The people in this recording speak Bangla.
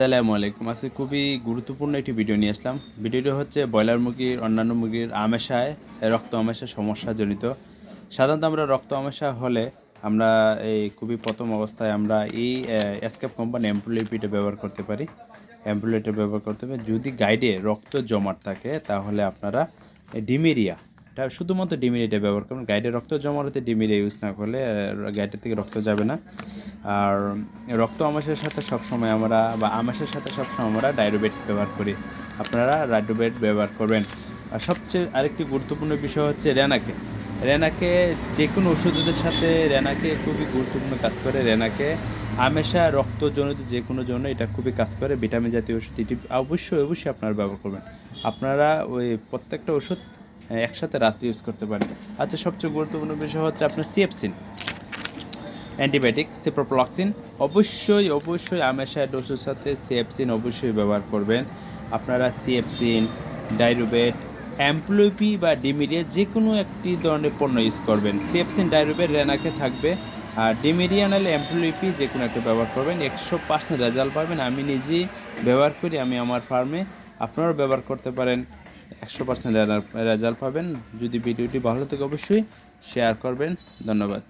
আসসালামু আলাইকুম। আজকে খুবই গুরুত্বপূর্ণ একটি ভিডিও নিয়ে আসলাম। ভিডিওটি হচ্ছে ব্রয়লার মুরগির, অন্যান্য মুরগির আমেশায়, রক্ত আমেশায় সমস্যা জনিত সাধারণত আমরা রক্ত আমেশা হলে আমরা এই খুবই প্রথম অবস্থায় আমরা এই এসকেপ কোম্পানি অ্যাম্পুলিপিটা ব্যবহার করতে পারি। অ্যাম্পুলেটর ব্যবহার করতে পারি যদি গাইডে রক্ত জমাট থাকে, তাহলে আপনারা ডিমেরিয়া এটা শুধুমাত্র ডিমিরিটা ব্যবহার করুন গাইডে রক্ত জমা হতে ডিমেরিয়া ইউজ না করলে গাইডের থেকে রক্ত যাবে না। আর রক্ত আমাশের সাথে সবসময় আমরা বা আমাশের সাথে সবসময় আমরা ডাইরোবেট ব্যবহার করি। আপনারা রাইডোবেট ব্যবহার করবেন। আর সবচেয়ে আরেকটি গুরুত্বপূর্ণ বিষয় হচ্ছে রেনাকে। রেনাকে যে কোনো ওষুধের সাথে রেনাকে খুবই গুরুত্বপূর্ণ কাজ করে। রেনাকে আমেশা, রক্তজনিত যে কোনো জন্য এটা খুবই কাজ করে। ভিটামিন জাতীয় ওষুধ এটি অবশ্যই অবশ্যই আপনারা ব্যবহার করবেন। আপনারা ওই প্রত্যেকটা ওষুধ একসাথে রাত্রি ইউজ করতে পারেন। আচ্ছা সবচেয়ে গুরুত্বপূর্ণ বিষয় হচ্ছে আপনার সিএফসিন অ্যান্টিবায়োটিক সিপ্রোপ্লক্সিন অবশ্যই অবশ্যই আমেশা ডোজের সাথে সিএফসিন অবশ্যই ব্যবহার করবেন। আপনারা সিএফসিন, ডাইরোবেট, অ্যাম্প্লোপি বা ডিমিরিয়া যে কোনো একটি ধরনের পণ্য ইউজ করবেন। সিএফসিন, ডাইরোবেট রেনাকে থাকবে। আর ডিমিরিয়া নাহলে অ্যাম্প্লোপি যে কোনো একটা ব্যবহার করবেন। একশো পার্সেন্ট রেজাল্ট পাবেন। আমি নিজেই ব্যবহার করি, আমি আমার ফার্মে। আপনারাও ব্যবহার করতে পারেন। একশো পার্সেন্ট রেজাল্ট পাবেন। যদি ভিডিওটি ভালো থাকে অবশ্যই শেয়ার করবেন। ধন্যবাদ।